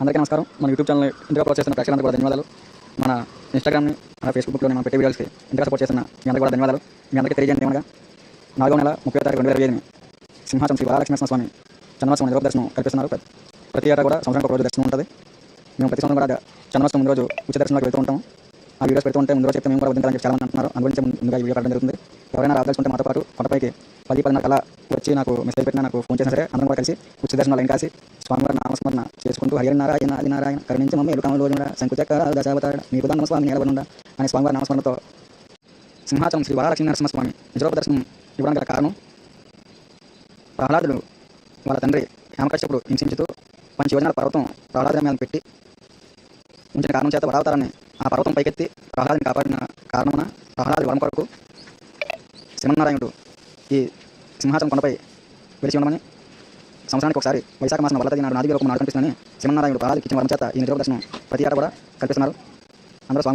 అందరికీ నమస్కారం. మన యూట్యూబ్ ఛానల్ ఇంతగా అప్లోడ్ చేస్తున్న ప్రేక్షకులందరూ కూడా ధన్యవాదాలు. మన ఇన్స్టాగ్రామ్ని మన ఫేస్బుక్లో మనం పెట్టే వీడియోస్కి ఇంతగా సపోర్ట్ చేస్తున్న మీ అందరికీ కూడా ధన్యవాదాలు. మీ అందరికీ తెలియజేయండి ఏమనగా నాలుగో నెల ముప్పై తారీఖు రెండు వేల ఐదుని సింహాచం శ్రీ వరలక్ష్మీ స్వామి చంద్రమాసం నిరోధ దర్శనం కల్పిస్తున్నారు. ప్రతి- ప్రతి ఏటా కూడా సంవత్సరానికి ఒక రోజు దర్శనం ఉంటుంది. మేము ప్రతి సంవత్సరం కూడా చంద్రమాసం ముందు రోజు ఉచిత దర్శనంలోకి వెళ్తూ ఉంటాం ఆ వీడియోస్ పెడుతూ ఉంటే ముందు రోజు చెప్తే మేము కూడా వదిలించాలని చాలా మంది అంటున్నారు. అందుగురించి ముందుగా ఈ వీడియో పెట్టడం జరుగుతుంది. ఎవరైనా రాదలుచుకుంటే మాతో పాటు కొంతపైకి పది పదిన్నర కల్లా వచ్చి నాకు మెసేజ్ పెట్టినా నాకు ఫోన్ చేసినా సరే అందరం కూడా కలిసి ఉచిత దర్శనాలు లైన్ కాసి స్వామివారి నామస్మరణ చేసుకుంటూ హరి నారాయణ ఆది నారాయణ కరుణించి మమ్మీ ఎలుకామలో రోజున శంకుచక్ర దశావతార మీ దాన స్వామి నిలబడుండ అనే స్వామివారి నామస్మరణతో సింహాచలం శ్రీ వరలక్ష్మీ నరసింహస్వామి నిజరూప దర్శనం ఇవ్వడం గల కారణం ప్రహ్లాదుడు వాళ్ళ తండ్రి హేమకశ్యపుడు హింసించుతూ పంచి యోజనాల పర్వతం ప్రహ్లాదుల మీద పెట్టి ఉంచిన కారణం చేత వరావతారాన్ని ఆ పర్వతం పైకెత్తి ప్రహ్లాదుని కాపాడిన కారణమున ప్రహ్లాదు వరం కొరకు శ్రీమన్నారాయణుడు ఈ సింహాసనం కొండపై వెలిచి ఉండమని సంవత్సరానికి ఒకసారి వైశాఖ మాసం వల్ల నాడు నాది ఒక నాడు కనిపిస్తుందని సింహనారాయణుడు ప్రహ్లాదుకి ఇచ్చిన వరం చేత ఈ నిజరూప దర్శనం ప్రతి ఏటా కూడా కల్పిస్తున్నారు. అందరూ స్వామి